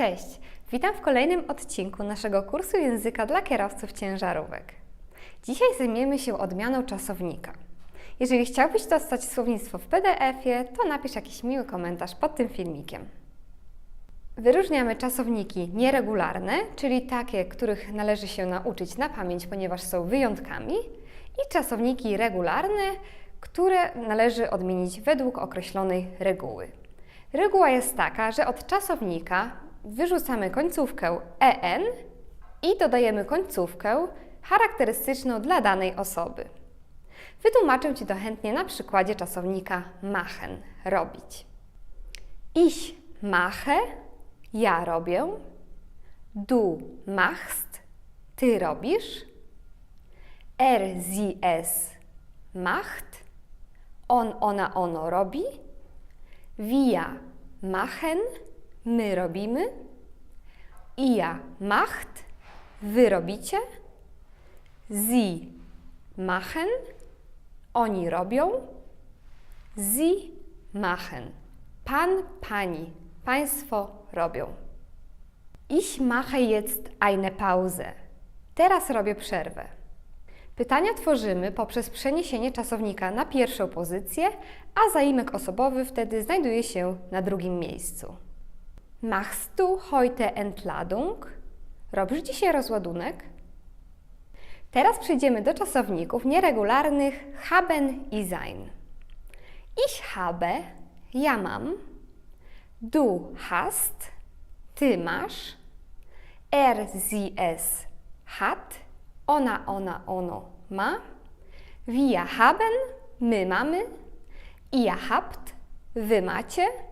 Cześć! Witam w kolejnym odcinku naszego kursu języka dla kierowców ciężarówek. Dzisiaj zajmiemy się odmianą czasownika. Jeżeli chciałbyś dostać słownictwo w PDF-ie, to napisz jakiś miły komentarz pod tym filmikiem. Wyróżniamy czasowniki nieregularne, czyli takie, których należy się nauczyć na pamięć, ponieważ są wyjątkami, i czasowniki regularne, które należy odmienić według określonej reguły. Reguła jest taka, że od czasownika wyrzucamy końcówkę en i dodajemy końcówkę charakterystyczną dla danej osoby. Wytłumaczę Ci to chętnie na przykładzie czasownika machen robić. Ich mache, ja robię. Du machst, ty robisz. Er, sie, es macht. On, ona, ono robi. Wir machen, my robimy. Ihr macht, wy robicie. Sie machen, oni robią. Sie machen, pan, pani, państwo robią. Ich mache jetzt eine Pause. Teraz robię przerwę. Pytania tworzymy poprzez przeniesienie czasownika na pierwszą pozycję, a zaimek osobowy wtedy znajduje się na drugim miejscu. Machst du heute Entladung? Robisz dzisiaj rozładunek? Teraz przejdziemy do czasowników nieregularnych haben i sein. Ich habe, ja mam. Du hast, ty masz. Er, sie, es hat. Ona, ona, ono ma. Wir haben, my mamy. Ihr habt, wy macie.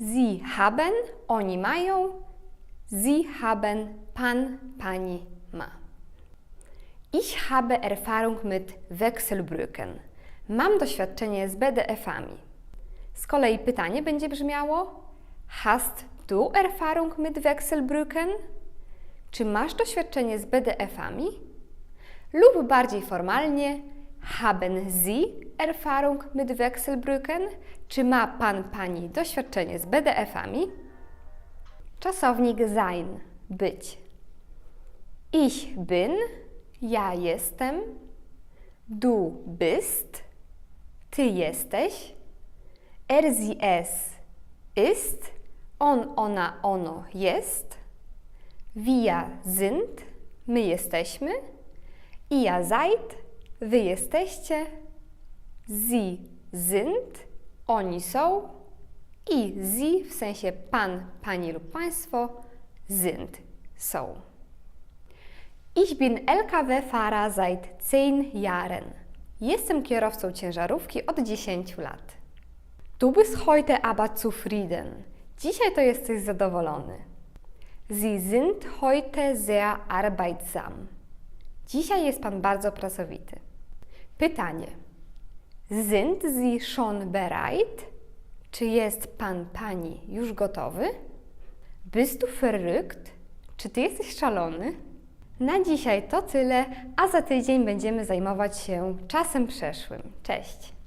Sie haben, oni mają. Sie haben, pan, pani ma. Ich habe Erfahrung mit Wechselbrücken. Mam doświadczenie z BDF-ami. Z kolei pytanie będzie brzmiało: Hast du Erfahrung mit Wechselbrücken? Czy masz doświadczenie z BDF-ami? Lub bardziej formalnie: Haben Sie Erfahrung mit Wechselbrücken? Czy ma pan, pani doświadczenie z BDF-ami? Czasownik sein być. Ich bin, ja jestem. Du bist, ty jesteś. Er, sie, es ist. On, ona, ono jest. Wir sind, my jesteśmy. Ihr seid, wy jesteście. Sie sind, oni są. I sie w sensie pan, pani lub państwo sind, są. Ich bin LKW-Fahrer seit 10 Jahren. Jestem kierowcą ciężarówki od 10 lat. Du bist heute aber zufrieden. Dzisiaj to jesteś zadowolony. Sie sind heute sehr arbeitsam. Dzisiaj jest pan bardzo pracowity. Pytanie. Sind Sie schon bereit? Czy jest pan, pani już gotowy? Bist du verrückt? Czy ty jesteś szalony? Na dzisiaj to tyle, a za tydzień będziemy zajmować się czasem przeszłym. Cześć!